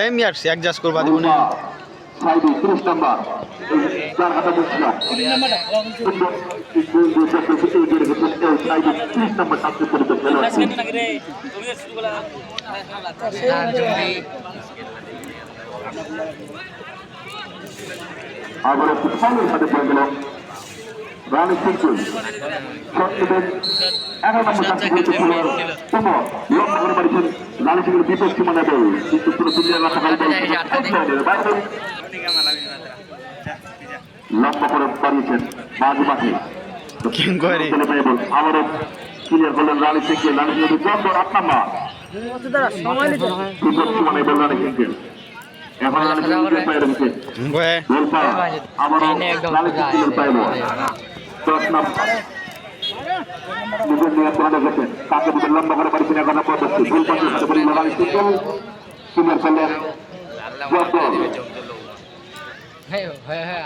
এই মিয়ার অ্যাডজাস্ট করবা দিব না। সাইডে তিরিশ নাম্বার চার হাতা খেলোয়াড় আবার একটু ফাউলের সাথে পড়ে গেল রানি সিংকুল সত্যদেব এগারো নম্বর করেছে খেলোয়াড় তম লক্ষ্য করে পারিছেন রানি সিংহের বিপদ সীমানা বল কিন্তু পুরো দুনিয়া রাখা ভাই বল বাইরে। লম্বা করে পারিয়েছেন মাঝ মাঠে কি করে ক্লিয়ার করলেন রানি রানি সীমানায় বল রানি সিংকে এখন রানি সিংকে পায়ে রেখেছে গয়ে গোল পা আবারও রানি সিংকে পায়ে বল। দশ নাম্বার নিজের নিয়ন্ত্রণে গেছেন তাকে বুঝে লম্বা করে পারিছেন এখন পদ্ধতি ভুল পাশে হাতে পড়ে রানি সিংকে ক্লিয়ার করলেন জব্বর হ্যাঁ হ্যাঁ হ্যাঁ